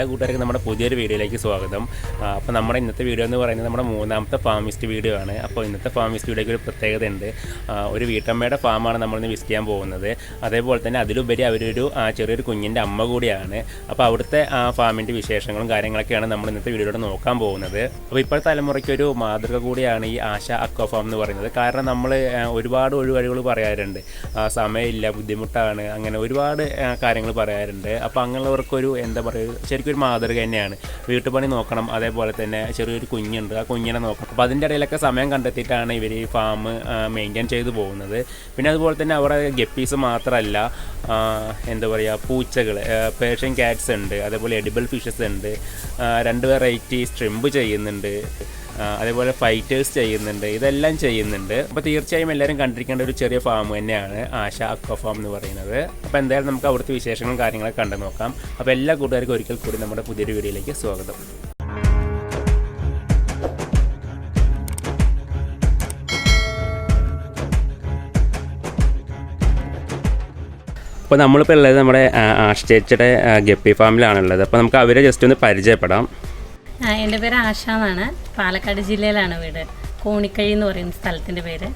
എല്ലാ കൂട്ടുകാർക്കും നമ്മുടെ പുതിയൊരു വീഡിയോയിലേക്ക് സ്വാഗതം. അപ്പോൾ നമ്മുടെ ഇന്നത്തെ വീഡിയോ എന്ന് പറയുന്നത് നമ്മുടെ മൂന്നാമത്തെ ഫാമിസ്റ്റ് വീഡിയോ ആണ്. അപ്പോൾ ഇന്നത്തെ ഫാമിസ്റ്റ് വീഡിയോയ്ക്ക് ഒരു പ്രത്യേകത ഉണ്ട് ഒരു വീട്ടമ്മയുടെ ഫാമാണ് നമ്മളിന്ന് വിസിറ്റ് ചെയ്യാൻ പോകുന്നത്. അതേപോലെ തന്നെ അതിലുപരി അവരൊരു ചെറിയൊരു കുഞ്ഞിന്റെ അമ്മ കൂടിയാണ്. അപ്പോൾ അവിടുത്തെ ആ ഫാമിന്റെ വിശേഷങ്ങളും കാര്യങ്ങളൊക്കെയാണ് നമ്മൾ ഇന്നത്തെ വീഡിയോയിലൂടെ നോക്കാൻ പോകുന്നത്. അപ്പോൾ ഇപ്പോഴത്തെ തലമുറയ്ക്ക് ഒരു മാതൃക കൂടിയാണ് ഈ ആശ അക്വ ഫാം എന്ന് പറയുന്നത്. കാരണം നമ്മൾ ഒരുപാട് ഒഴിവഴികൾ പറയാറുണ്ട്. സമയമില്ല ബുദ്ധിമുട്ടാണ് അങ്ങനെ ഒരുപാട് കാര്യങ്ങൾ പറയാറുണ്ട്. അപ്പോൾ അങ്ങനെയുള്ളവർക്കൊരു എന്താ പറയുക ശരിക്കും ഒരു മാതൃക തന്നെയാണ്. വീട്ടുപണി നോക്കണം. അതേപോലെ തന്നെ ചെറിയൊരു കുഞ്ഞുണ്ട്. ആ കുഞ്ഞിനെ നോക്കണം. അപ്പോൾ അതിന്റെ ഇടയിലൊക്കെ സമയം കണ്ടെത്തിയിട്ടാണ് ഇവർ ഈ ഫാം മെയിന്റെയിൻ ചെയ്തു പോകുന്നത്. പിന്നെ അതുപോലെ തന്നെ അവിടെ ഗപ്പീസ് മാത്രമല്ല എന്താ പറയുക പൂച്ചകൾ പേർഷ്യൻ ക്യാറ്റ്സ് ഉണ്ട്. അതേപോലെ എഡിബിൾ ഫിഷസ് ഉണ്ട്. രണ്ട് വെറൈറ്റി സ്ട്രിമ്പ് ചെയ്യുന്നുണ്ട്. അതേപോലെ ഫൈറ്റേഴ്സ് ചെയ്യുന്നുണ്ട്. ഇതെല്ലാം ചെയ്യുന്നുണ്ട്. അപ്പോൾ തീർച്ചയായും എല്ലാവരും കണ്ടിരിക്കേണ്ട ഒരു ചെറിയ ഫാം തന്നെയാണ് ആശ അക്വ ഫാം എന്ന് പറയുന്നത്. അപ്പോൾ എന്തായാലും നമുക്ക് അവിടുത്തെ വിശേഷങ്ങളും കാര്യങ്ങളൊക്കെ കണ്ടു നോക്കാം. അപ്പോൾ എല്ലാ കൂട്ടുകാർക്കും ഒരിക്കൽ കൂടി നമ്മുടെ പുതിയൊരു വീഡിയോയിലേക്ക് സ്വാഗതം. അപ്പോൾ നമ്മളിപ്പോൾ ഉള്ളത് നമ്മുടെ ആഷ്ടേച്ചയുടെ ഗപ്പി ഫാമിലാണുള്ളത് അപ്പോൾ നമുക്ക് അവരെ ജസ്റ്റ് ഒന്ന് പരിചയപ്പെടാം. എന്റെ പേര് ആശ എന്നാണ്. പാലക്കാട് ജില്ലയിലാണ് വീട്. കോണിക്കഴി എന്ന് പറയുന്ന സ്ഥലത്തിന്റെ പേര്.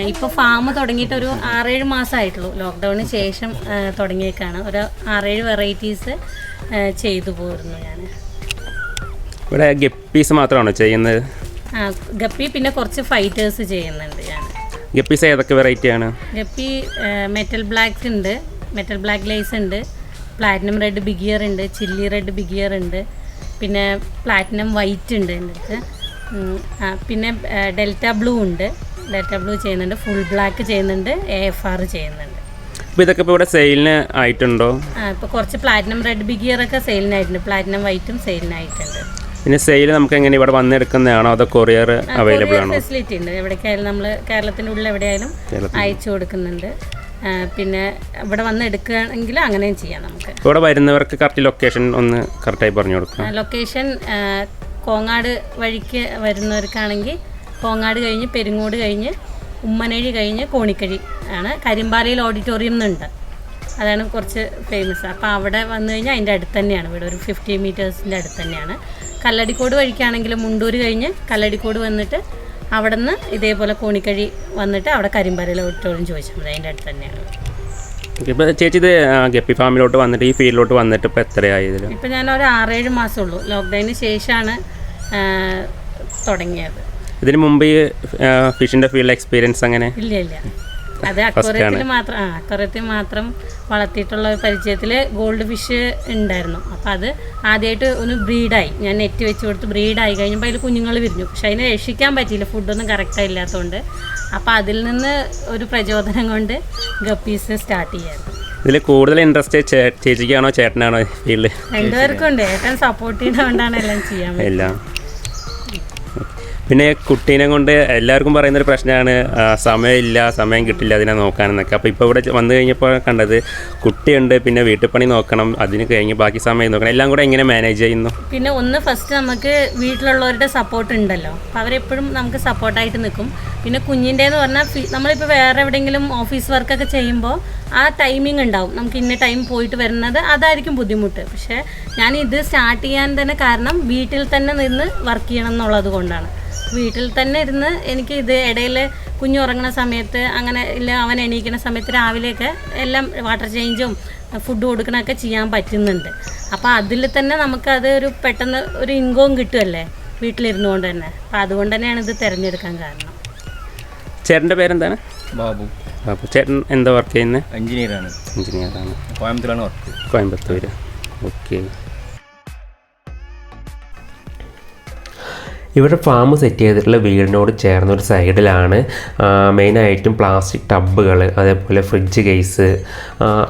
ഇപ്പോൾ ഫാം തുടങ്ങിയിട്ട് ഒരു ആറേഴ് മാസമായിട്ടുള്ളൂ. ലോക്ക്ഡൗണിന് ശേഷം തുടങ്ങിയേക്കാണ്. ഒരു ആറേഴ് വെറൈറ്റീസ് ചെയ്തു പോരുന്നു ഞാൻ. ഇവിടെ ഗപ്പീസ് മാത്രമാണോ ചെയ്യുന്നത്? ആ, ഗപ്പി പിന്നെ കുറച്ച് ഫൈറ്റേഴ്സ് ചെയ്യുന്നുണ്ട് ഞാൻ. ഗപ്പീസ് ഏതൊക്കെ വെറൈറ്റിയാണ് ഗപ്പി മെറ്റൽ ബ്ലാക്ക് ഉണ്ട്. മെറ്റൽ ബ്ലാക്ക് ലൈസ് ഉണ്ട്. പ്ലാറ്റിനം റെഡ് ബിഗിയർ ഉണ്ട്. ചില്ലി റെഡ് ബിഗിയർ ഉണ്ട്. പിന്നെ പ്ലാറ്റിനം വൈറ്റ് ഉണ്ട് എന്റെ അടുത്ത് പിന്നെ ഡെൽറ്റ ബ്ലൂ ഉണ്ട്. ഡെൽറ്റ ബ്ലൂ ചെയ്യുന്നുണ്ട്. ഫുൾ ബ്ലാക്ക് ചെയ്യുന്നുണ്ട്. എ എഫ് ആർ ചെയ്യുന്നുണ്ട്. അപ്പോൾ ഇതൊക്കെ ഇപ്പോൾ ഇവിടെ സെയിലിന് ആയിട്ടുണ്ടോ? ഇപ്പോൾ കുറച്ച് പ്ലാറ്റിനം റെഡ് ബിഗിയർ ഒക്കെ സെയിലിനായിട്ടുണ്ട് പ്ലാറ്റിനം വൈറ്റും സെയിലിനായിട്ടുണ്ട് പിന്നെ സെയിൽ നമുക്ക് എങ്ങനെ ഇവിടെ വന്നെടുക്കുന്നതാണോ? അതോ കൊറിയർ അവൈലബിൾ ആണോ? ഫെസിലിറ്റി ഉണ്ട്. എവിടേക്കായാലും നമ്മൾ കേരളത്തിന്റെ ഉള്ളിൽ എവിടെയായാലും അയച്ചു കൊടുക്കുന്നുണ്ട്. പിന്നെ ഇവിടെ വന്ന് എടുക്കുകയാണെങ്കിൽ അങ്ങനെയും ചെയ്യാം നമുക്ക്. ഇവിടെ വരുന്നവർക്ക് കറക്റ്റ് ലൊക്കേഷൻ ഒന്ന് കറക്റ്റായി പറഞ്ഞു കൊടുക്കാം ലൊക്കേഷൻ കോങ്ങാട് വഴിക്ക് വരുന്നവർക്കാണെങ്കിൽ കോങ്ങാട് കഴിഞ്ഞ് പെരുങ്ങോട് കഴിഞ്ഞ് ഉമ്മനഴി കഴിഞ്ഞ് കോണിക്കഴി ആണ്. കരിമ്പാലയിൽ ഓഡിറ്റോറിയം എന്നുണ്ട് അതാണ് കുറച്ച് ഫേമസ് അപ്പോൾ അവിടെ വന്നു കഴിഞ്ഞാൽ അതിന്റെ അടുത്ത് തന്നെയാണ് ഇവിടെ ഒരു ഫിഫ്റ്റി മീറ്റേഴ്സിന്റെ അടുത്ത് തന്നെയാണ്. കല്ലടിക്കോട് വഴിക്കാണെങ്കിൽ മുണ്ടൂർ കഴിഞ്ഞ് കല്ലടിക്കോട് വന്നിട്ട് അവിടെ നിന്ന് ഇതേപോലെ കോണിക്കഴി വന്നിട്ട് അവിടെ ഓഡിറ്റോറിയം ചോദിച്ചാൽ മതി അതിന്റെ അടുത്ത് തന്നെയാണ്. ഇപ്പം ചേച്ചി ഇത് ഗപ്പി ഫാമിലോട്ട് വന്നിട്ട് ഈ ഫീൽഡിലോട്ട് വന്നിട്ട് ഇപ്പോൾ എത്രയായി ഇതിൽ ഇപ്പം ഞാൻ ഒരു ആറേഴ് മാസമുള്ളൂ ലോക്ക്ഡൗണിന് ശേഷമാണ് തുടങ്ങിയത്. ഇതിന് മുമ്പ് ഈ ഫിഷിന്റെ ഫീൽഡ് എക്സ്പീരിയൻസ് അങ്ങനെ? ഇല്ല ഇല്ല. അത് അക്വറിയത്തിൽ മാത്രം ആ അക്വറിയത്തിൽ മാത്രം വളർത്തിയിട്ടുള്ള ഒരു പരിചയത്തിൽ ഗോൾഡ് ഫിഷ് ഉണ്ടായിരുന്നു. അപ്പോൾ അത് ആദ്യമായിട്ട് ഒന്ന് ബ്രീഡായി ഞാൻ നെറ്റ് വെച്ച് കൊടുത്ത് ബ്രീഡായി കഴിഞ്ഞപ്പോൾ അതിൽ കുഞ്ഞുങ്ങൾ വിരിഞ്ഞു. പക്ഷെ അതിനെ രക്ഷിക്കാൻ പറ്റിയില്ല ഫുഡൊന്നും കറക്റ്റായി ഇല്ലാത്തതുകൊണ്ട് അപ്പോൾ അതിൽ നിന്ന് ഒരു പ്രചോദനം കൊണ്ട് ഗപ്പീസ് സ്റ്റാർട്ട് ചെയ്യായിരുന്നു ഇതിൽ കൂടുതൽ ഇൻട്രസ്റ്റ് ചേച്ചിക്കാണോ ചേട്ടനാണോ ഫീൽഡ് രണ്ടുപേർക്കും ഉണ്ട്. ഏട്ടൻ സപ്പോർട്ട് ചെയ്യുന്നതുകൊണ്ടാണ് എല്ലാം ചെയ്യാൻ എല്ലാം. പിന്നെ കുട്ടീനെ കൊണ്ട് എല്ലാവർക്കും പറയുന്നൊരു പ്രശ്നമാണ് സമയമില്ല സമയം കിട്ടില്ല അതിനെ നോക്കാനെന്നൊക്കെ. അപ്പോൾ ഇപ്പോൾ ഇവിടെ വന്നു കഴിഞ്ഞപ്പോൾ കണ്ടത് കുട്ടിയുണ്ട് പിന്നെ വീട്ടിൽ പണി നോക്കണം അതിന് കഴിഞ്ഞ് ബാക്കി സമയം നോക്കണം എല്ലാം കൂടെ എങ്ങനെ മാനേജ് ചെയ്യുന്നു? പിന്നെ ഒന്ന് ഫസ്റ്റ് നമുക്ക് വീട്ടിലുള്ളവരുടെ സപ്പോർട്ട് ഉണ്ടല്ലോ. അപ്പോൾ അവരെപ്പോഴും നമുക്ക് സപ്പോർട്ടായിട്ട് നിൽക്കും. പിന്നെ കുഞ്ഞിന്റെ എന്ന് പറഞ്ഞാൽ നമ്മളിപ്പോൾ വേറെ എവിടെയെങ്കിലും ഓഫീസ് വർക്കൊക്കെ ചെയ്യുമ്പോൾ ആ ടൈമിംഗ് ഉണ്ടാവും. നമുക്ക് ഇന്ന ടൈം പോയിട്ട് വരുന്നത് അതായിരിക്കും ബുദ്ധിമുട്ട്. പക്ഷേ ഞാൻ ഇത് സ്റ്റാർട്ട് ചെയ്യാൻ തന്നെ കാരണം വീട്ടിൽ തന്നെ നിന്ന് വർക്ക് ചെയ്യണം എന്നുള്ളത് കൊണ്ടാണ്. വീട്ടിൽ തന്നെ ഇരുന്ന് എനിക്ക് ഇത് ഇടയിൽ കുഞ്ഞു ഉറങ്ങുന്ന സമയത്ത് അങ്ങനെ ഇല്ല അവൻ എണീക്കുന്ന സമയത്ത് രാവിലെയൊക്കെ എല്ലാം വാട്ടർ ചേഞ്ചും ഫുഡ് കൊടുക്കണമൊക്കെ ചെയ്യാൻ പറ്റുന്നുണ്ട്. അപ്പോൾ അതിൽ തന്നെ നമുക്കത് ഒരു പെട്ടെന്ന് ഒരു ഇൻകവും കിട്ടുമല്ലേ വീട്ടിലിരുന്നുകൊണ്ട് തന്നെ. അപ്പോൾ അതുകൊണ്ട് തന്നെയാണ് ഇത് തിരഞ്ഞെടുക്കാൻ കാരണം. ചേട്ടന്റെ പേരെന്താണ്? ബാബു. ബാബു. ചേട്ടൻ എന്താ വർക്ക് ചെയ്യുന്നത് എഞ്ചിനീയറാണ് എഞ്ചിനീയറാണ് കോയമ്പത്തൂരാണ് വർക്ക് കോയമ്പത്തൂർ ഓക്കെ ഇവിടെ ഫാം സെറ്റ് ചെയ്തിട്ടുള്ള വീടിനോട് ചേർന്ന ഒരു സൈഡിലാണ് മെയിനായിട്ടും പ്ലാസ്റ്റിക് ടബുകൾ അതേപോലെ ഫ്രിഡ്ജ് കേസ്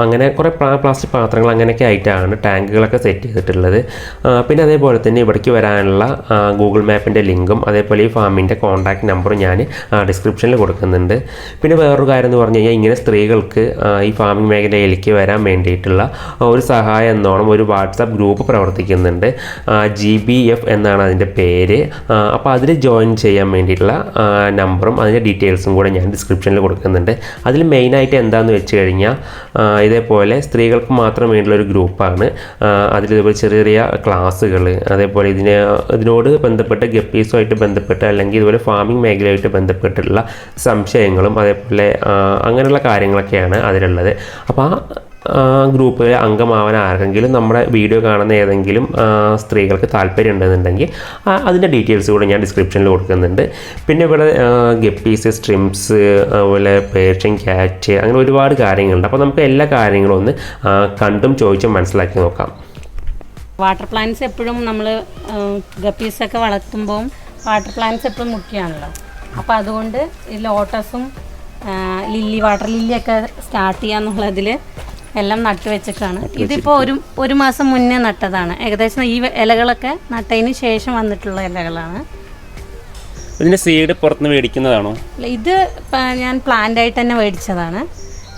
അങ്ങനെ കുറേ പ്ലാസ്റ്റിക് പാത്രങ്ങൾ അങ്ങനെയൊക്കെ ആയിട്ടാണ് ടാങ്കുകളൊക്കെ സെറ്റ് ചെയ്തിട്ടുള്ളത്. പിന്നെ അതേപോലെ തന്നെ ഇവിടേക്ക് വരാനുള്ള ഗൂഗിൾ മാപ്പിന്റെ ലിങ്കും അതേപോലെ ഈ ഫാമിന്റെ കോൺടാക്ട് നമ്പറും ഞാൻ ഡിസ്ക്രിപ്ഷനിൽ കൊടുക്കുന്നുണ്ട്. പിന്നെ വേറൊരു കാര്യം എന്ന് പറഞ്ഞു കഴിഞ്ഞാൽ ഇങ്ങനെ സ്ത്രീകൾക്ക് ഈ ഫാമിംഗ് മേഖലയിലേക്ക് വരാൻ വേണ്ടിയിട്ടുള്ള ഒരു സഹായം എന്നോണം ഒരു വാട്സാപ്പ് ഗ്രൂപ്പ് പ്രവർത്തിക്കുന്നുണ്ട്. ജി ബി എഫ് എന്നാണ് അതിന്റെ പേര്. അപ്പോൾ അതിൽ ജോയിൻ ചെയ്യാൻ വേണ്ടിയിട്ടുള്ള നമ്പറും അതിന്റെ ഡീറ്റെയിൽസും കൂടെ ഞാൻ ഡിസ്ക്രിപ്ഷനിൽ കൊടുക്കുന്നുണ്ട്. അതിൽ മെയിനായിട്ട് എന്താണെന്ന് വെച്ച് കഴിഞ്ഞാൽ ഇതേപോലെ സ്ത്രീകൾക്ക് മാത്രം വേണ്ടിയുള്ള ഒരു ഗ്രൂപ്പാണ് അതിൽ ഇതേപോലെ ചെറിയ ചെറിയ ക്ലാസ്സുകൾ അതേപോലെ ഇതിനെ ഇതിനോട് ബന്ധപ്പെട്ട് ഗപ്പീസുമായിട്ട് ബന്ധപ്പെട്ട് അല്ലെങ്കിൽ ഇതുപോലെ ഫാമിംഗ് മേഖലയായിട്ട് ബന്ധപ്പെട്ടിട്ടുള്ള സംശയങ്ങളും അതേപോലെ അങ്ങനെയുള്ള കാര്യങ്ങളൊക്കെയാണ് അതിലുള്ളത്. അപ്പോൾ ആ ഗ്രൂപ്പിൽ അംഗമാവാൻ ആർക്കെങ്കിലും നമ്മുടെ വീഡിയോ കാണുന്ന ഏതെങ്കിലും സ്ത്രീകൾക്ക് താല്പര്യം ഉണ്ടെന്നുണ്ടെങ്കിൽ അതിന്റെ ഡീറ്റെയിൽസ് കൂടെ ഞാൻ ഡിസ്ക്രിപ്ഷനിൽ കൊടുക്കുന്നുണ്ട്. പിന്നെ ഇവിടെ ഗപ്പീസ് സ്ട്രിംസ് അതുപോലെ പേർഷ്യൻ ക്യാറ്റ് അങ്ങനെ ഒരുപാട് കാര്യങ്ങളുണ്ട്. അപ്പോൾ നമുക്ക് എല്ലാ കാര്യങ്ങളും ഒന്ന് കണ്ടും ചോദിച്ചും മനസ്സിലാക്കി നോക്കാം. വാട്ടർ പ്ലാന്റ്സ് എപ്പോഴും നമ്മൾ ഗപ്പീസൊക്കെ വളർത്തുമ്പോൾ വാട്ടർ പ്ലാന്റ്സ് എപ്പോഴും മുഖ്യമാണല്ലോ അപ്പോൾ അതുകൊണ്ട് ഈ ലോട്ടസും ലില്ലി വാട്ടർ ലില്ലിയൊക്കെ സ്റ്റാർട്ട് ചെയ്യാന്നുള്ളതിൽ എല്ലാം നട്ടു വെച്ചിട്ടാണ്. ഇതിപ്പോൾ ഒരു ഒരു മാസം മുന്നേ നട്ടതാണ്. ഏകദേശം ഈ ഇലകളൊക്കെ നട്ടതിന് ശേഷം വന്നിട്ടുള്ള ഇലകളാണ്. ഇതിന്റെ സീഡ് പുറത്തുനിന്ന് മേടിക്കുന്നതാണോ? ഇത് ഞാൻ പ്ലാന്റ് ആയിട്ട് തന്നെ മേടിച്ചതാണ്.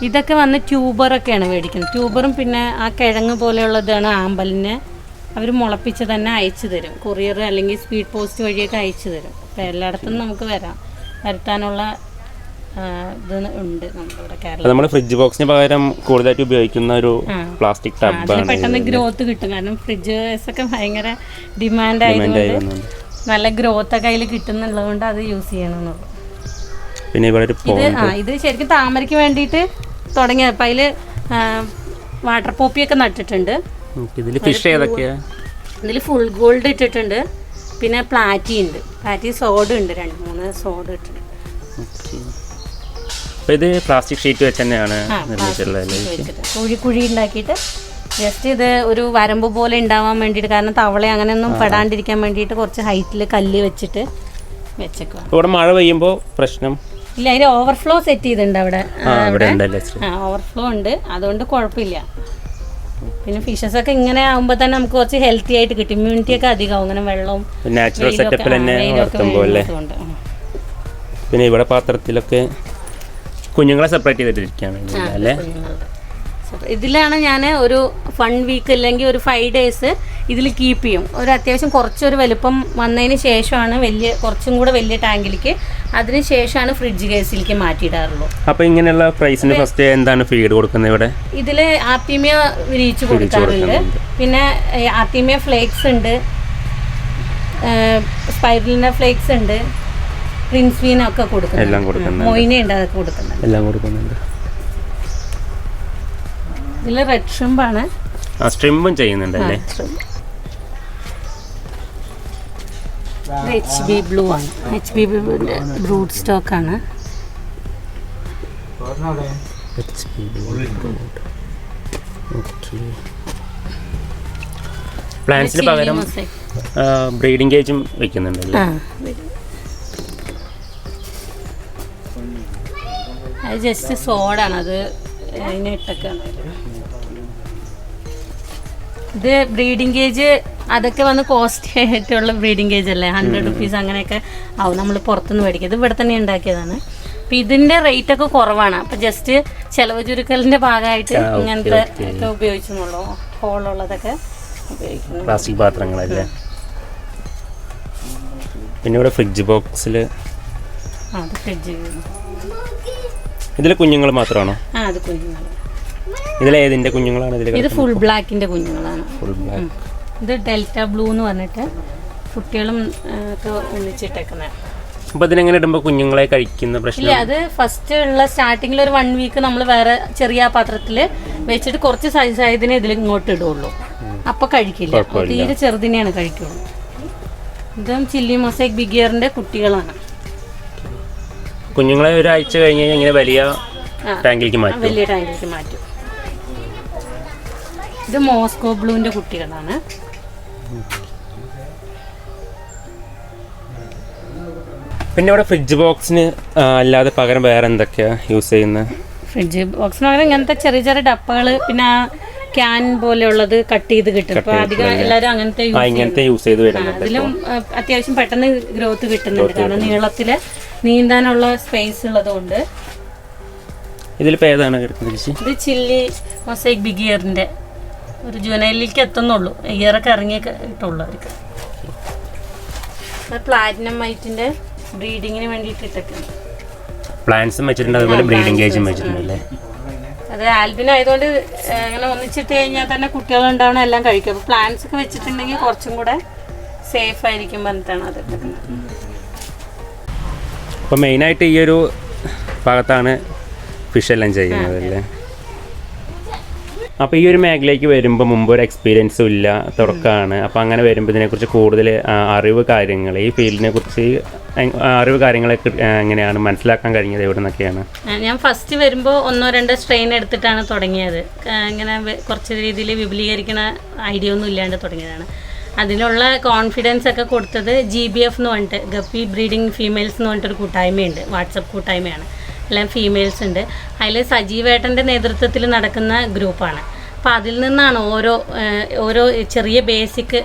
ഇതൊക്കെ വന്ന് ട്യൂബറൊക്കെയാണ് മേടിക്കുന്നത്. ട്യൂബറും പിന്നെ ആ കിഴങ്ങ് പോലെയുള്ളതാണ് ആമ്പലിന് അവർ മുളപ്പിച്ച് തന്നെ അയച്ചു തരും. കൊറിയർ അല്ലെങ്കിൽ സ്പീഡ് പോസ്റ്റ് വഴിയൊക്കെ അയച്ചു തരും. അപ്പോൾ എല്ലായിടത്തും നമുക്ക് വരാം. വരുത്താനുള്ള ഉണ്ട് നമ്മൾ ഫ്രിഡ്ജ് ബോക്സിന് പകരം കൂടുതലായിട്ട് ഉപയോഗിക്കുന്ന ഒരു പ്ലാസ്റ്റിക് അതിന് ടബാണ് പെട്ടെന്ന് ഗ്രോത്ത് കിട്ടും. കാരണം ഫ്രിഡ്ജ് ഒക്കെ ഭയങ്കര ഡിമാൻഡ് ആയതുകൊണ്ട് നല്ല ഗ്രോത്ത് ഒക്കെ അതിൽ കിട്ടുന്നുള്ളത് കൊണ്ട് അത് യൂസ് ചെയ്യണമെന്നുള്ളൂ പിന്നെ ഇവിടെ ഒരു ഇത് ആ ഇത് ശരിക്കും താമരയ്ക്ക് വേണ്ടിയിട്ട് തുടങ്ങിയത് അപ്പം അതിൽ വാട്ടർ പോപ്പിയൊക്കെ നട്ടിട്ടുണ്ട്. ഇതിൽ ഫിഷ് ഏതൊക്കെയാ? ഇതിൽ ഫുൾ ഗോൾഡ് ഇട്ടിട്ടുണ്ട്. പിന്നെ പ്ലാറ്റി ഉണ്ട്. പ്ലാറ്റി സോഡ് ഉണ്ട് രണ്ട് മൂന്ന് സോഡ് ഇട്ടിട്ടുണ്ട്. അപ്പോൾ ഇത് പ്ലാസ്റ്റിക് ഷീറ്റ് വെച്ച് തന്നെയാണ് നിർമ്മിച്ചിട്ടുള്ളത് കുഴി ഉണ്ടാക്കിയിട്ട് ജസ്റ്റ് ഇത് ഒരു വരമ്പ് പോലെ ഉണ്ടാവാൻ വേണ്ടിയിട്ട് കാരണം തവള അങ്ങനെയൊന്നും പെടാണ്ടിരിക്കാൻ വേണ്ടിയിട്ട് കുറച്ച് ഹൈറ്റിൽ കല്ല് വെച്ചിട്ട് വെച്ചേക്കുക ഇവിടെ മഴ പെയ്യുമ്പോൾ പ്രശ്നം? ഇല്ല അതിന് ഓവർഫ്ലോ സെറ്റ് ചെയ്തിട്ടുണ്ട് അവിടെ. ഓവർഫ്ലോ ഉണ്ട് അതുകൊണ്ട് കുഴപ്പമില്ല. പിന്നെ ഫിഷസ് ഒക്കെ ഇങ്ങനെ ആകുമ്പോൾ തന്നെ നമുക്ക് കുറച്ച് ഹെൽത്തി ആയിട്ട് കിട്ടും. ഇമ്മ്യൂണിറ്റി ഒക്കെ അധികമാവും അങ്ങനെ വെള്ളവും നാച്ചുറൽ സെറ്റപ്പിൽ തന്നെ. പിന്നെ ഇവിടെ പാത്രത്തിലൊക്കെ കുഞ്ഞുങ്ങളെ സെപ്പറേറ്റ് ചെയ്തിട്ടിരിക്കുകയാണ് അല്ലേ? ഇതിലാണ് ഞാൻ ഒരു വൺ വീക്ക് അല്ലെങ്കിൽ ഒരു ഫൈവ് ഡേയ്സ് ഇതിൽ കീപ്പ് ചെയ്യും. ഒരു അത്യാവശ്യം കുറച്ചൊരു വലുപ്പം വന്നതിന് ശേഷമാണ് വലിയ കുറച്ചും കൂടെ വലിയ ടാങ്കിലേക്ക് അതിന് ശേഷമാണ് ഫ്രിഡ്ജ് കേസിലേക്ക് മാറ്റിയിടാറുള്ളൂ. അപ്പോൾ ഇങ്ങനെയുള്ള പ്രൈസിന് ഫസ്റ്റ് എന്താണ് ഫീഡ് കൊടുക്കുന്നത് ഇവിടെ? ഇതിൽ ആർട്ടിമിയ വിരിയിച്ച് കൊടുക്കാറുണ്ട്. പിന്നെ ആർട്ടിമിയ ഫ്ലേക്സ് ഉണ്ട്. സ്പൈറലിന്റെ ഫ്ലേക്സ് ഉണ്ട്. പ്രിൻസ് വീന ഒക്കെ എല്ലാം കൊടുക്കുന്നു മോയിനെ ഉണ്ട് അതൊക്കെ കൊടുക്കുന്നുണ്ട്. എല്ലാം കൊടുക്കുന്നുണ്ട്. ഇതിൽ റെഡ് ഷ്രിമ്പാണ് ആ സ്ട്രിമ്പും ചെയ്യുന്നുണ്ടല്ലേ എച്ച് ബി ബ്ലൂ ആണ്. എച്ച് ബി ബ്രൂഡ് സ്റ്റോക്ക് ആണ്. പ്ലാന്റ്സിന് പകരം ബ്രീഡിംഗ് കേജും വെക്കുന്നുണ്ടല്ലേ ആ അത് ജസ്റ്റ് സോഡാണ് അത് അതിന് ഇട്ടൊക്കെയാണ് ഇത് ബ്രീഡിംഗ് കേജ് അതൊക്കെ വന്ന് കോസ്റ്റ് ആയിട്ടുള്ള ബ്രീഡിംഗ് കേജ് അല്ലേ? ഹൺഡ്രഡ് റുപ്പീസ് അങ്ങനെയൊക്കെ ആവും നമ്മൾ പുറത്തുനിന്ന് മേടിക്കും ഇത് ഇവിടെ തന്നെ ഉണ്ടാക്കിയതാണ്. അപ്പം ഇതിന്റെ റേറ്റ് ഒക്കെ കുറവാണ്. അപ്പം ജസ്റ്റ് ചിലവ് ചുരുക്കലിന്റെ ഭാഗമായിട്ട് ഇങ്ങനത്തെ. ഒക്കെ ഉപയോഗിച്ചെന്നുള്ളൂ ഹോളുള്ളതൊക്കെ ഉപയോഗിക്കുന്നു പ്ലാസ്റ്റിക് പാത്രങ്ങളല്ലേ പിന്നെ ഇവിടെ ഫ്രിഡ്ജ് ബോക്സിൽ ആ അത് ഫ്രിഡ്ജ് ഇതിൽ കുഞ്ഞുങ്ങൾ മാത്രമാണോ? ആ അത് കുഞ്ഞുങ്ങൾ ഇതിൽ ഏതിന്റെ കുഞ്ഞുങ്ങളാണ് ഇതിൽ ഇത് ഫുൾ ബ്ലാക്കിന്റെ കുഞ്ഞുങ്ങളാണ്. ഫുൾ ബ്ലാക്ക് ഇത് ഡെൽറ്റ ബ്ലൂ എന്ന് പറഞ്ഞിട്ട് കുട്ടികളും ഒക്കെ ഒന്നിച്ചിട്ടേക്കുന്നത് അപ്പൊ ഇതിനെങ്ങനെ ഇടുമ്പോ കുഞ്ഞുങ്ങളെ കഴിക്കുന്ന പ്രശ്നം? ഇല്ല അത് ഫസ്റ്റ് ഉള്ള സ്റ്റാർട്ടിങ്ങിൽ ഒരു വൺ വീക്ക് നമ്മൾ വേറെ ചെറിയ പാത്രത്തിൽ വെച്ചിട്ട് കുറച്ച് സൈസ് ആയതിനെ ഇതിൽ ഇങ്ങോട്ട് ഇടുള്ളൂ. അപ്പൊ കഴിക്കില്ല. തീരെ ചെറുതിനെയാണ് കഴിക്കുള്ളൂ. ഇതും ചില്ലി മൊസൈക് ബിഗിയറിന്റെ കുട്ടികളാണ്. കുഞ്ഞുങ്ങളെ ഒരാഴ്ച കഴിഞ്ഞ് കഴിഞ്ഞാൽ ഇങ്ങനെ വലിയ ടാങ്കിലേക്ക് മാറ്റും. വലിയ ടാങ്കിലേക്ക് മാറ്റും. ഇത് മോസ്കോ ബ്ലൂവിന്റെ കുട്ടികളാണ്. പിന്നെ ഇവിടെ ഫ്രിഡ്ജ് ബോക്സിന് അല്ലാതെ പകരം വേറെ എന്തൊക്കെയാ യൂസ് ചെയ്യുന്നത്? ഫ്രിഡ്ജ് ബോക്സിന് പകരം ഇങ്ങനത്തെ ചെറിയ ചെറിയ ഡപ്പകൾ പിന്നെ ക്യാൻ പോലെയുള്ളത് കട്ട് ചെയ്ത് കിട്ടും. അധികം എല്ലാരും അങ്ങനത്തെ യൂസ് അതിലും അത്യാവശ്യം പെട്ടെന്ന് ഗ്രോത്ത് കിട്ടുന്നുണ്ട്. കാരണം നീളത്തിൽ നീന്താനുള്ള സ്പേസ് ഉള്ളതുകൊണ്ട്. ഇതിലിപ്പോൾ ഏതാണ് കിടക്കുന്നത് ഇത് ചില്ലി മൊസൈക് ബിഗ് ഇയറിന്റെ ഒരു ജൂനൈലിലേക്ക് എത്തുന്നുള്ളൂ. ഇയറൊക്കെ ഇറങ്ങിയിട്ടുള്ളൂ അവർക്ക്. പ്ലാറ്റിനം വൈറ്റിന്റെ ബ്രീഡിങ്ങിന് വേണ്ടിയിട്ട് പ്ലാന്റ്സും വെച്ചിട്ടുണ്ട് അതുപോലെ ബ്രീഡിംഗ് കേജും വെച്ചിട്ടുണ്ട്. അല്ലേ അത് ആൽബിൻ ആയതുകൊണ്ട് അങ്ങനെ ഇങ്ങനെ ഒന്നിച്ചിട്ട് കഴിഞ്ഞാൽ തന്നെ കുട്ടികൾ ഉണ്ടാവണം എല്ലാം കഴിക്കും. അപ്പോൾ പ്ലാന്റ്സ് ഒക്കെ വെച്ചിട്ടുണ്ടെങ്കിൽ കുറച്ചും കൂടെ സേഫ് ആയിരിക്കും പറഞ്ഞിട്ടാണ് അത്. അപ്പോൾ മെയിനായിട്ട് ഈ ഒരു ഭാഗത്താണ് ഫിഷ് എല്ലാം ചെയ്യുന്നത് അല്ലേ? അപ്പോൾ ഈ ഒരു മേഖലയ്ക്ക് വരുമ്പോൾ മുമ്പ് ഒരു എക്സ്പീരിയൻസും ഇല്ല തുടക്കമാണ്. അപ്പോൾ അങ്ങനെ വരുമ്പോൾ ഇതിനെക്കുറിച്ച് കൂടുതൽ അറിവ് കാര്യങ്ങൾ ഈ ഫീൽഡിനെ കുറിച്ച് അറിവ് കാര്യങ്ങളൊക്കെ എങ്ങനെയാണ് മനസ്സിലാക്കാൻ കഴിഞ്ഞത് എവിടെ നിന്നൊക്കെയാണ് ഞാൻ ഫസ്റ്റ് വരുമ്പോൾ ഒന്നോ രണ്ടോ സ്ട്രെയിൻ എടുത്തിട്ടാണ് തുടങ്ങിയത്. ഇങ്ങനെ കുറച്ച് രീതിയിൽ വിപുലീകരിക്കുന്ന ഐഡിയ ഒന്നും ഇല്ലാണ്ട് തുടങ്ങിയതാണ്. അതിനുള്ള കോൺഫിഡൻസ് ഒക്കെ കൊടുത്തത് ജി ബി എഫ് എന്ന് പറഞ്ഞിട്ട് ഗപ്പി ബ്രീഡിംഗ് ഫീമെയിൽസ് എന്ന് പറഞ്ഞിട്ടൊരു കൂട്ടായ്മയുണ്ട് വാട്സപ്പ് കൂട്ടായ്മയാണ്. എല്ലാം ഫീമെയിൽസ് ഉണ്ട്. അതിൽ സജീവേട്ടന്റെ നേതൃത്വത്തിൽ നടക്കുന്ന ഗ്രൂപ്പാണ് അപ്പോൾ അതിൽ നിന്നാണ് ഓരോ ഓരോ ചെറിയ ബേസിക്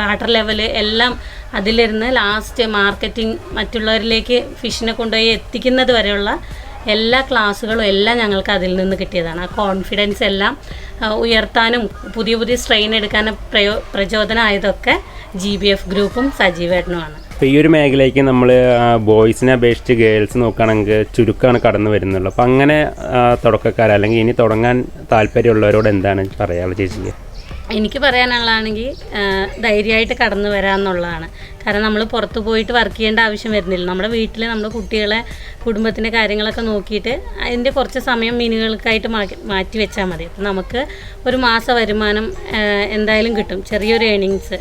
വാട്ടർ ലെവൽ എല്ലാം അതിലിരുന്ന് ലാസ്റ്റ് മാർക്കറ്റിംഗ് മറ്റുള്ളവരിലേക്ക് ഫിഷിനെ കൊണ്ടുപോയി എത്തിക്കുന്നത് വരെയുള്ള എല്ലാ ക്ലാസ്സുകളും എല്ലാം ഞങ്ങൾക്ക് അതിൽ നിന്ന് കിട്ടിയതാണ്. ആ കോൺഫിഡൻസ് എല്ലാം ഉയർത്താനും പുതിയ പുതിയ സ്ട്രെയിൻ എടുക്കാനും പ്രയോ പ്രചോദനമായതൊക്കെ ജി ബി എഫ് ഗ്രൂപ്പും സജീവേട്ടനുമാണ് അപ്പോൾ ഈ ഒരു മേഖലയ്ക്ക് നമ്മൾ ബോയ്സിനെ അപേക്ഷിച്ച് ഗേൾസ് നോക്കുകയാണെങ്കിൽ ചുരുക്കമാണ് കടന്നു വരുന്നുള്ളൂ. അപ്പോൾ അങ്ങനെ തുടക്കക്കാർ അല്ലെങ്കിൽ ഇനി തുടങ്ങാൻ താല്പര്യമുള്ളവരോട് എന്താണ് പറയാനുള്ളത് ചേച്ചിക്ക്? എനിക്ക് പറയാനുള്ളതാണെങ്കിൽ ധൈര്യമായിട്ട് കടന്നു വരാമെന്നുള്ളതാണ് കാരണം നമ്മൾ പുറത്ത് പോയിട്ട് വർക്ക് ചെയ്യേണ്ട ആവശ്യം വരുന്നില്ല. നമ്മുടെ വീട്ടിൽ നമ്മുടെ കുട്ടികളെ കുടുംബത്തിന്റെ കാര്യങ്ങളൊക്കെ നോക്കിയിട്ട് അതിന്റെ കുറച്ച് സമയം മീനുകൾക്കായിട്ട് മാറ്റി മാറ്റി വെച്ചാൽ മതി. അപ്പം നമുക്ക് ഒരു മാസ വരുമാനം എന്തായാലും കിട്ടും. ചെറിയൊരു ഏണിങ്സ്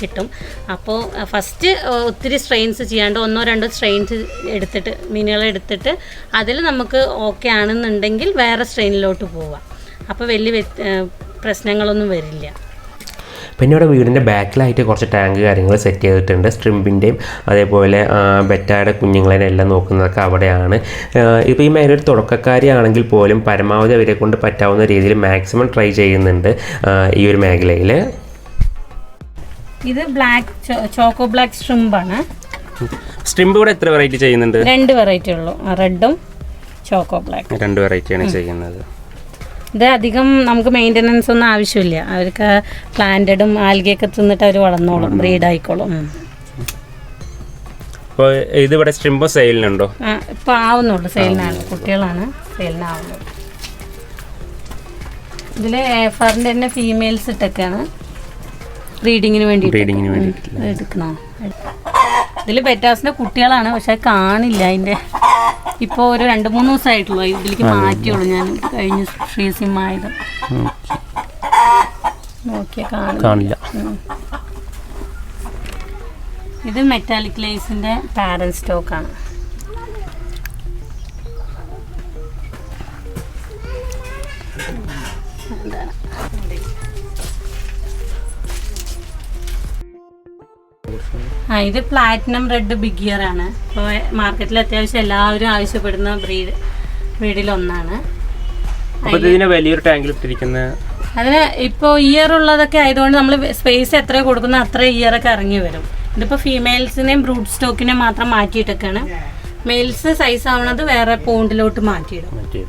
കിട്ടും. അപ്പോൾ ഫസ്റ്റ് ഒത്തിരി സ്ട്രെയിൻസ് ചെയ്യാണ്ട് ഒന്നോ രണ്ടോ സ്ട്രെയിൻസ് എടുത്തിട്ട് മീനുകളെടുത്തിട്ട് അതിൽ നമുക്ക് ഓക്കെ ആണെന്നുണ്ടെങ്കിൽ വേറെ സ്ട്രെയിനിലോട്ട് പോവാം. അപ്പോൾ വലിയ പ്രശ്നങ്ങളൊന്നും വരില്ല. പിന്നെ ഇവിടെ വീടിന്റെ ബാക്കിലായിട്ട് കുറച്ച് ടാങ്ക് കാര്യങ്ങൾ സെറ്റ് ചെയ്തിട്ടുണ്ട്. സ്ട്രിമ്പിന്റെയും അതേപോലെ ബെറ്റയുടെ കുഞ്ഞുങ്ങളെ എല്ലാം നോക്കുന്നതൊക്കെ അവിടെയാണ്. ഇപ്പോൾ ഈ മേഖലയിൽ ഒരു തുടക്കക്കാരിയാണെങ്കിൽ പോലും പരമാവധി അവരെ കൊണ്ട് പറ്റാവുന്ന രീതിയിൽ മാക്സിമം ട്രൈ ചെയ്യുന്നുണ്ട് ഈ ഒരു മേഖലയിൽ ഇത് ബ്ലാക്ക് ചോക്കോ ബ്ലാക്ക് സ്ട്രിമ്പാണ്. സ്ട്രിമ്പ് ഇവിടെ എത്ര വെറൈറ്റി ചെയ്യുന്നുണ്ട്? രണ്ട് വെറൈറ്റി ഉള്ളൂ. റെഡും ചോക്കോ ബ്ലാക്ക്. രണ്ട് വെറൈറ്റിയാണ് ചെയ്യുന്നത്. ഇത് അധികം നമുക്ക് മെയിന്റനൻസ് ഒന്നും ആവശ്യമില്ല. അവർക്ക് പ്ലാന്റഡും ആൽഗയൊക്കെ തിന്നിട്ട് അവർ വളർന്നോളും ബ്രീഡ് ആയിക്കോളും. ഉം. അപ്പോൾ ഇതിവിടെ സ്ട്രിമ്പ് സെയിലിനുണ്ടോ ആ, ഇപ്പൊ ആവുന്നുള്ളൂ. സെയിലിനാണ് കുട്ടികളാണ് സെയിലിനാവുന്നത് ഇതിൽ എഫറിന്റെ തന്നെ ഫീമെയിൽസ് ഇട്ടൊക്കെയാണ്. ബ്രീഡിങ്ങിന് വേണ്ടി ബ്രീഡിങ്ങിന് വേണ്ടി എടുക്കണോ? ഇതിൽ ബെറ്റാസിന്റെ കുട്ടികളാണ് പക്ഷെ കാണില്ല അതിന്റെ ഇപ്പോൾ ഒരു രണ്ട് മൂന്ന് ദിവസമായിട്ടുള്ളൂ ഇതിലേക്ക് മാറ്റിയുള്ളൂ. ഞാൻ കഴിഞ്ഞ ഫ്രീസിം ആയത്. കാണില്ല. ഇത് മെറ്റാലിക് ലേസിന്റെ പാരന്റ് സ്റ്റോക്കാണ് ആ ഇത് പ്ലാറ്റിനം റെഡ് ബിഗ് ഇയർ ആണ്. ഇപ്പോൾ മാർക്കറ്റിൽ അത്യാവശ്യം എല്ലാവരും ആവശ്യപ്പെടുന്ന ബ്രീഡ് ബ്രീഡിലൊന്നാണ് ഇതിനെ വലിയൊരു ടാങ്കിൽ ഇട്ടിരിക്കുന്ന അതിന് ഇപ്പോൾ ഇയർ ഉള്ളതൊക്കെ ആയതുകൊണ്ട് നമ്മൾ സ്പേസ് എത്ര കൊടുക്കുന്ന അത്ര ഇയർ ഒക്കെ ഇറങ്ങി വരും. ഇതിപ്പോൾ ഫീമെയിൽസിനെയും ബ്രൂഡ് സ്റ്റോക്കിനെയും മാത്രം മാറ്റിയിട്ടൊക്കെയാണ്. മെയിൽസ് സൈസ് ആവുന്നത് വേറെ പോണ്ടിലോട്ട് മാറ്റിയിടും. മറ്റേ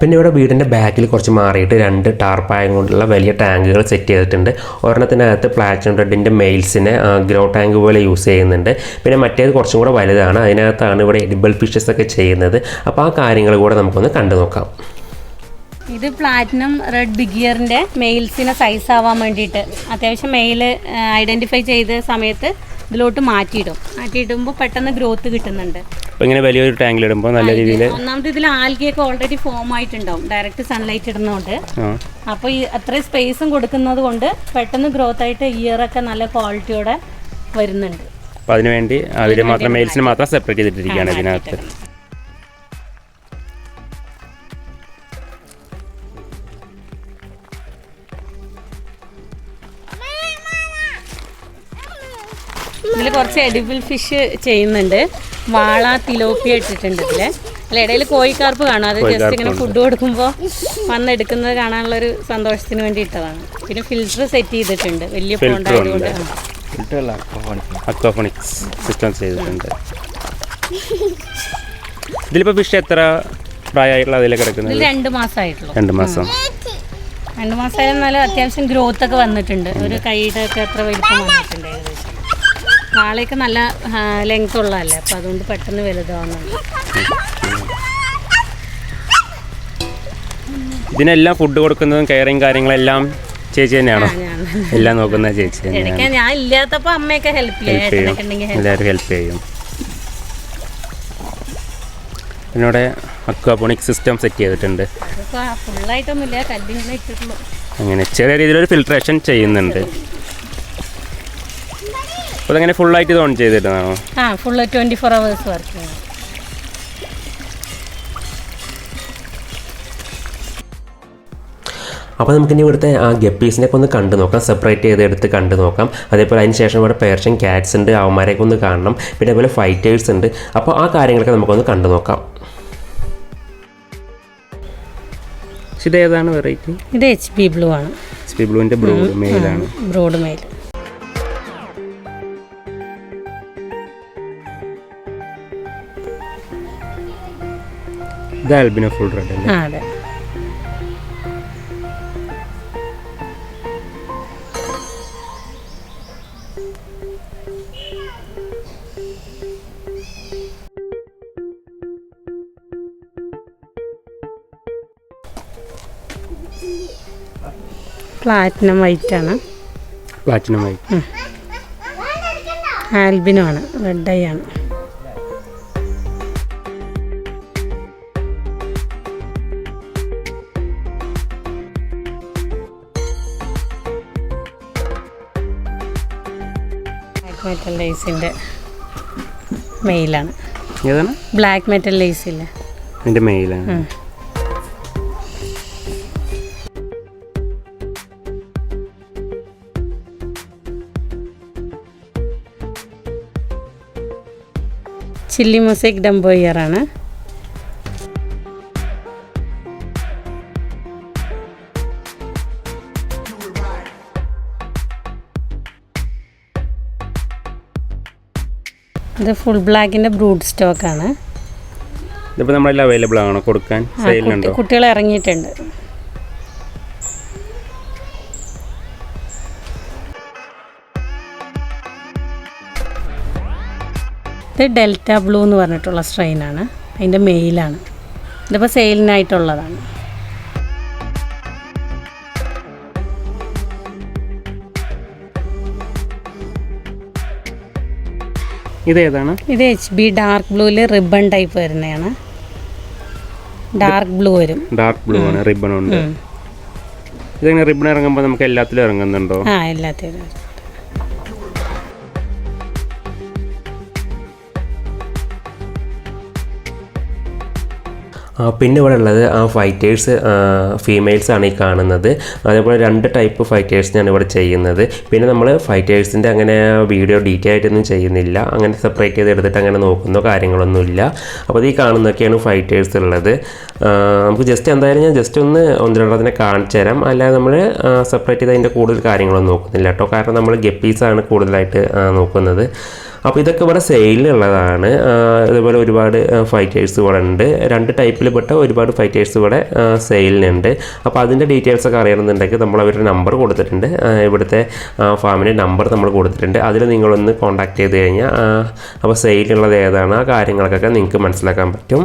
പിന്നെ ഇവിടെ വീടിന്റെ ബാക്കിൽ കുറച്ച് മാറിയിട്ട് രണ്ട് ടാർപ്പായം കൊണ്ടുള്ള വലിയ ടാങ്കുകൾ സെറ്റ് ചെയ്തിട്ടുണ്ട്. ഒരെണ്ണത്തിനകത്ത് പ്ലാറ്റിനം റെഡിന്റെ മെയിൽസിനെ ഗ്രോ ടാങ്ക് പോലെ യൂസ് ചെയ്യുന്നുണ്ട്. പിന്നെ മറ്റേത് കുറച്ചും കൂടെ വലുതാണ്. അതിനകത്താണ് ഇവിടെ എഡിബിൾ ഫിഷസ് ഒക്കെ ചെയ്യുന്നത്. അപ്പോൾ ആ കാര്യങ്ങൾ കൂടെ നമുക്കൊന്ന് കണ്ടു നോക്കാം. ഇത് പ്ലാറ്റിനം റെഡ് ബിഗിയറിന്റെ മെയിൽസിനെ സൈസ് ആവാൻ വേണ്ടിയിട്ട്. അത്യാവശ്യം മെയിൽ ഐഡന്റിഫൈ ചെയ്ത സമയത്ത് ഇതിലോട്ട് മാറ്റിയിടും. മാറ്റിയിടുമ്പോൾ പെട്ടെന്ന് ഗ്രോത്ത് കിട്ടുന്നുണ്ട്. ഇങ്ങനെ വലിയൊരു ടാങ്കിൽ ഇടുമ്പോൾ നല്ല രീതിയിൽ ഒന്നാമത് ഇതിൽ ആൽഗിയൊക്കെ ഓൾറെഡി ഫോം ആയിട്ടുണ്ടാവും. ഡയറക്റ്റ് സൺലൈറ്റ് ഇടുന്നതുകൊണ്ട് അപ്പോൾ ഈ അത്രയും സ്പേസും കൊടുക്കുന്നത് കൊണ്ട് പെട്ടെന്ന് ഗ്രോത്ത് ആയിട്ട് ഇയറൊക്കെ നല്ല ക്വാളിറ്റിയോടെ വരുന്നുണ്ട്. അപ്പോൾ അതിന് വേണ്ടി അതിൽ മാത്രം മെയിൽസിന് മാത്രം സെപ്പറേറ്റ് ചെയ്തിട്ടിരിക്കുകയാണ് ഇതിനകത്ത്. കുറച്ച് എഡിബിൾ ഫിഷ് ചെയ്യുന്നുണ്ട്. വാള തിലോപ്പിയ ഇട്ടിട്ടുണ്ട് ഇതിൽ അല്ല ഇടയിൽ കോഴിക്കാർപ്പ് കാണും. അത് ജസ്റ്റ് ഇങ്ങനെ ഫുഡ് കൊടുക്കുമ്പോൾ വന്നെടുക്കുന്നത് കാണാനുള്ളൊരു കാണാനുള്ള ഒരു സന്തോഷത്തിന് വേണ്ടി ഇട്ടതാണ് പിന്നെ ഫിൽറ്റർ സെറ്റ് ചെയ്തിട്ടുണ്ട്. വലിയ ആയതുകൊണ്ട്. അക്വാഫോണിക്സ് സിസ്റ്റം ചെയ്തിട്ടുണ്ട്. ഇതിലിപ്പോ ഫിഷ് എത്ര പ്രായമായിട്ടുള്ള കിടക്കുന്നത്? രണ്ട് മാസമായിട്ടുള്ളൂ രണ്ട് മാസം. രണ്ട് മാസമായിരുന്നാലും അത്യാവശ്യം ഗ്രോത്ത് ഒക്കെ വന്നിട്ടുണ്ട്. ഒരു കൈയുടെ ഒക്കെ അത്ര വലിപ്പം വന്നിട്ടുണ്ട് കാളയൊക്കെ നല്ല ലെങ്ത് ഉള്ളതല്ലേ? അപ്പം അതുകൊണ്ട് പെട്ടെന്ന് വലുതാവുന്നുണ്ട് ഇതിനെല്ലാം ഫുഡ് കൊടുക്കുന്നതും കെയറിങ് കാര്യങ്ങളെല്ലാം ചേച്ചി തന്നെയാണോ? എല്ലാം നോക്കുന്ന ചേച്ചി തന്നെയാണ്. ഞാൻ ഇല്ലാത്തപ്പോൾ അമ്മയൊക്കെ ഹെൽപ്പ് ചെയ്യും എല്ലാവരും ഹെൽപ്പ് ചെയ്യും. പിന്നെ അക്വാപോണിക് സിസ്റ്റം സെറ്റ് ചെയ്തിട്ടുണ്ട്. അങ്ങനെ ചെറിയ രീതിയിലൊരു ഫിൽട്രേഷൻ ചെയ്യുന്നുണ്ട്. അപ്പോൾ ഫുൾ ഫുള്ളായിട്ട് ഓൺ ചെയ്തിട്ടാണോ ആ full twenty four hours work ചെയ്യണം അപ്പോൾ നമുക്കിനി ഇവിടുത്തെ ആ ഗപ്പീസിനെയൊക്കെ ഒന്ന് കണ്ടു നോക്കാം. സെപ്പറേറ്റ് ചെയ്ത് എടുത്ത് കണ്ടു നോക്കാം. അതേപോലെ അതിന് ശേഷം ഇവിടെ പേർഷ്യൻ ക്യാറ്റ്സ് ഉണ്ട് അവന്മാരെയൊക്കെ ഒന്ന് കാണണം. പിന്നെ അതുപോലെ ഫൈറ്റേഴ്സ് ഉണ്ട്. അപ്പോൾ ആ കാര്യങ്ങളൊക്കെ നമുക്കൊന്ന് കണ്ടു നോക്കാം. പക്ഷെ ഇത് ഏതാണ് വെറൈറ്റി ഇത് എച്ച് പി ബ്ലൂ ആണ്. സ്പി ബ്ലൂവിന്റെ മെയിൽ മെയിലാണ് ബ്രോഡ് മെയിൽ ഇത് ആൽബിനോ ഫുൾ റെഡ് അല്ലേ? അതെ. പ്ലാറ്റിനം വൈറ്റ് ആണ്. പ്ലാറ്റിനം വൈറ്റ് ആൽബിനോ ആണ്. റെഡ് ഐ ആണ്. ലേസിന്റെ മെയിലാണ് ഏതാണ്? ബ്ലാക്ക് മെറ്റൽ ലേസ് ഇല്ലേ അതിന്റെ മെയിലാണ്. ചില്ലി മൊസൈക്ക് ഡംബോ ഇത് ഫുൾ ബ്ലാക്കിന്റെ ബ്രൂഡ് സ്റ്റോക്ക് സ്റ്റോക്കാണ് ഇതിപ്പോൾ നമ്മളെല്ലാം അവൈലബിൾ ആണോ കൊടുക്കാൻ സെയിലുണ്ടോ കുട്ടികൾ ഇറങ്ങിയിട്ടുണ്ട്. ഇത് ഡെൽറ്റ ബ്ലൂ എന്ന് പറഞ്ഞിട്ടുള്ള സ്ട്രെയിൻ സ്ട്രെയിനാണ് അതിന്റെ മെയിലാണ് ഇതിപ്പോൾ സെയിലിനായിട്ടുള്ളതാണ് ഇതേതാണ്? ഇത് എച്ച് ബി ഡാർക്ക് ബ്ലൂവിൽ റിബൺ ടൈപ്പ് വരുന്നതാണ്. ഡാർക്ക് ബ്ലൂ വരും. ഡാർക്ക് ബ്ലൂ ആണ് റിബൺ ഉണ്ട്. ഇതെങ്ങനെ റിബൺ ഇറങ്ങുമ്പോൾ നമുക്ക് എല്ലാത്തിലും ഇറങ്ങുന്നുണ്ടോ? ആ എല്ലാത്തിനും പിന്നെ ഇവിടെ ഉള്ളത് ആ ഫൈറ്റേഴ്സ് ഫീമെയിൽസ് ആണ് ഈ കാണുന്നത്. അതേപോലെ രണ്ട് ടൈപ്പ് ഫൈറ്റേഴ്സ് ഫൈറ്റേഴ്സിനാണ് ഇവിടെ ചെയ്യുന്നത്. പിന്നെ നമ്മൾ ഫൈറ്റേഴ്സിന്റെ അങ്ങനെ വീഡിയോ ഡീറ്റെയിൽ ആയിട്ടൊന്നും ചെയ്യുന്നില്ല. അങ്ങനെ സെപ്പറേറ്റ് ചെയ്ത് എടുത്തിട്ട് അങ്ങനെ നോക്കുന്നോ കാര്യങ്ങളൊന്നുമില്ല അപ്പോൾ ഈ കാണുന്നതൊക്കെയാണ് ഫൈറ്റേഴ്സ് ഉള്ളത്. നമുക്ക് ജസ്റ്റ് എന്തായാലും ഞാൻ ജസ്റ്റ് ഒന്ന് ഒന്ന് രണ്ടെണ്ണത്തിനെ കാണിച്ചു തരാം. അല്ലാതെ നമ്മൾ സെപ്പറേറ്റ് ചെയ്ത് അതിന്റെ കൂടുതൽ കാര്യങ്ങളൊന്നും നോക്കുന്നില്ല കേട്ടോ. കാരണം നമ്മൾ ഗപ്പീസാണ് കൂടുതലായിട്ട് നോക്കുന്നത്. അപ്പോൾ ഇതൊക്കെ ഇവിടെ സെയിലുള്ളതാണ് അതുപോലെ ഒരുപാട് ഫൈറ്റേഴ്സ് ഇവിടെ ഉണ്ട്. രണ്ട് ടൈപ്പിൽപ്പെട്ട ഒരുപാട് ഫൈറ്റേഴ്സ് ഇവിടെ സെയിലിനുണ്ട് അപ്പോൾ അതിന്റെ ഡീറ്റെയിൽസ് ഒക്കെ അറിയണമെന്നുണ്ടെങ്കിൽ നമ്മൾ അവരുടെ നമ്പർ കൊടുത്തിട്ടുണ്ട്. ഇവിടുത്തെ ഫാമിന്റെ നമ്പർ നമ്മൾ കൊടുത്തിട്ടുണ്ട്. അതിൽ നിങ്ങളൊന്ന് കോൺടാക്ട് ചെയ്ത് കഴിഞ്ഞാൽ അപ്പോൾ സെയിലുള്ളത് ഏതാണ് ആ കാര്യങ്ങൾക്കൊക്കെ നിങ്ങൾക്ക് മനസ്സിലാക്കാൻ പറ്റും.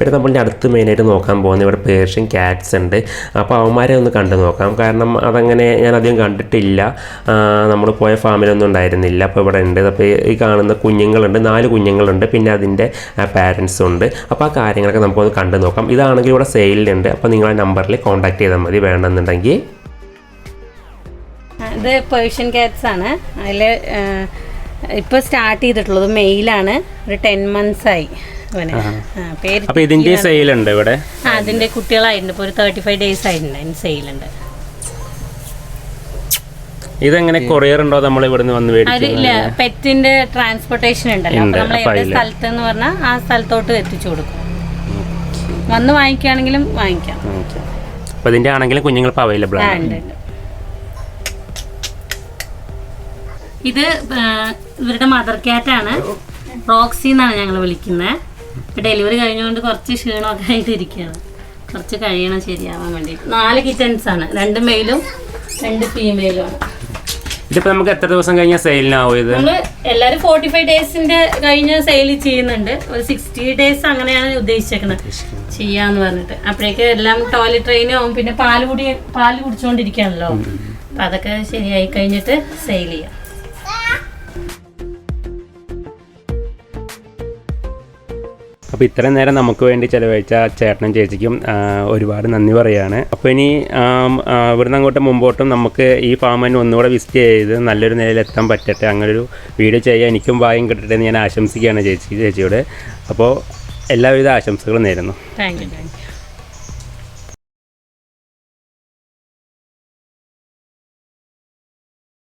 പിന്നെ നമ്മൾ അടുത്ത് മെയിനായിട്ട് നോക്കാൻ പോകുന്നത് ഇവിടെ പേർഷ്യൻ ക്യാറ്റ്സ് ഉണ്ട്. അപ്പോൾ അവന്മാരെ ഒന്ന് കണ്ടു നോക്കാം. കാരണം അതങ്ങനെ ഞാൻ അധികം കണ്ടിട്ടില്ല. നമ്മൾ പോയ ഫാമിലൊന്നും ഉണ്ടായിരുന്നില്ല. അപ്പോൾ ഇവിടെ ഉണ്ട്. അപ്പോൾ ഈ കാണുന്ന കുഞ്ഞുങ്ങളുണ്ട്. നാല് കുഞ്ഞുങ്ങളുണ്ട്. പിന്നെ അതിന്റെ പാരൻസും ഉണ്ട്. അപ്പോൾ ആ കാര്യങ്ങളൊക്കെ നമുക്കൊന്ന് കണ്ടു നോക്കാം. ഇതാണെങ്കിൽ ഇവിടെ സെയിലുണ്ട് അപ്പോൾ നിങ്ങളെ നമ്പറിൽ കോൺടാക്ട് ചെയ്താൽ മതി വേണമെന്നുണ്ടെങ്കിൽ. ഇത് പേർഷ്യൻ ക്യാറ്റ്സ് ആണ്. അതിൽ ഇപ്പോൾ സ്റ്റാർട്ട് ചെയ്തിട്ടുള്ളത് മെയിലാണ് ഒരു ടെൻ മന്ത്സ് ആയി. പേര് അപ്പോൾ ഇതിന്റെ സെയിലുണ്ട് ഇവിടെ? ആ അതിന്റെ കുട്ടികളായിട്ടുണ്ട് ഇപ്പൊ ഒരു തേർട്ടി ഫൈവ് ഡേയ്സ് ആയിട്ടുണ്ട്. അതിന് സെയിലുണ്ട് ഇതെങ്ങനെ കൊറിയർ ഉണ്ടോ? നമ്മൾ ഇവിടുന്ന് വന്ന് അത് മേടിക്കും പെറ്റിന്റെ ട്രാൻസ്പോർട്ടേഷൻ ഉണ്ടല്ലോ. അപ്പോൾ നമ്മൾ അപ്പോൾ സ്ഥലത്ത് എന്ന് പറഞ്ഞാൽ ആ സ്ഥലത്തോട്ട് എത്തിച്ചു കൊടുക്കും. വന്ന് വാങ്ങിക്കുകയാണെങ്കിലും വാങ്ങിക്കാം. അപ്പോൾ ഇതിന്റെ ആണെങ്കിലും കുഞ്ഞുങ്ങൾ ഇപ്പോൾ അവൈലബിൾ ആണ്. ഉണ്ട്, ഉണ്ട്. ഇത് ഇവരുടെ മദർ ക്യാറ്റാണ് ആണ്. റോക്സി എന്നാണ് ഞങ്ങൾ വിളിക്കുന്നത് ഇപ്പൊ ഡെലിവറി കഴിഞ്ഞുകൊണ്ട് കുറച്ച് ക്ഷീണമൊക്കെ ആയിട്ട് ഇരിക്കുകയാണ് കുറച്ച് കഴിയണം ശരിയാവാൻ വേണ്ടി നാല് കിറ്റൻസ് ആണ്. രണ്ട് മെയിലും രണ്ട് ഫീമെയിലും ആണ്. ഇതിപ്പോ നമുക്ക് എത്ര ദിവസം കഴിഞ്ഞ സെയിലിനാവും ഇത്? നമ്മൾ എല്ലാരും ഫോർട്ടി ഫൈവ് ഡേയ്സിന്റെ കഴിഞ്ഞ സെയിൽ ചെയ്യുന്നുണ്ട്. ഒരു സിക്സ്റ്റി ഡേയ്സ് അങ്ങനെയാണ് ഉദ്ദേശിച്ചേക്കുന്നത് ചെയ്യാന്ന് പറഞ്ഞിട്ട്. അപ്പോഴേക്ക് എല്ലാം ടോയ്ലറ്റ് ട്രെയിനും ആവും. പിന്നെ പാൽ കുടി പാൽ കുടിച്ചോണ്ടിരിക്കാണല്ലോ അപ്പൊ അതൊക്കെ ശരിയായി കഴിഞ്ഞിട്ട് സെയിൽ ചെയ്യാം. അപ്പോൾ ഇത്രയും നേരം നമുക്ക് വേണ്ടി ചിലവഴിച്ച ചേട്ടനും ചേച്ചിക്കും ഒരുപാട് നന്ദി പറയുകയാണ് അപ്പോൾ ഇനി ഇവിടുന്ന് അങ്ങോട്ട് മുമ്പോട്ടും നമുക്ക് ഈ ഫാം തന്നെ ഒന്നുകൂടെ വിസിറ്റ് ചെയ്ത് നല്ലൊരു നിലയിൽ എത്താൻ പറ്റട്ടെ അങ്ങനൊരു വീഡിയോ ചെയ്യാൻ എനിക്കും ഭാഗ്യം കിട്ടട്ടെ എന്ന് ഞാൻ ആശംസിക്കുകയാണ് ചേച്ചി ചേച്ചിയോട്. അപ്പോൾ എല്ലാവിധ ആശംസകളും നേരുന്നു. Thank you thank you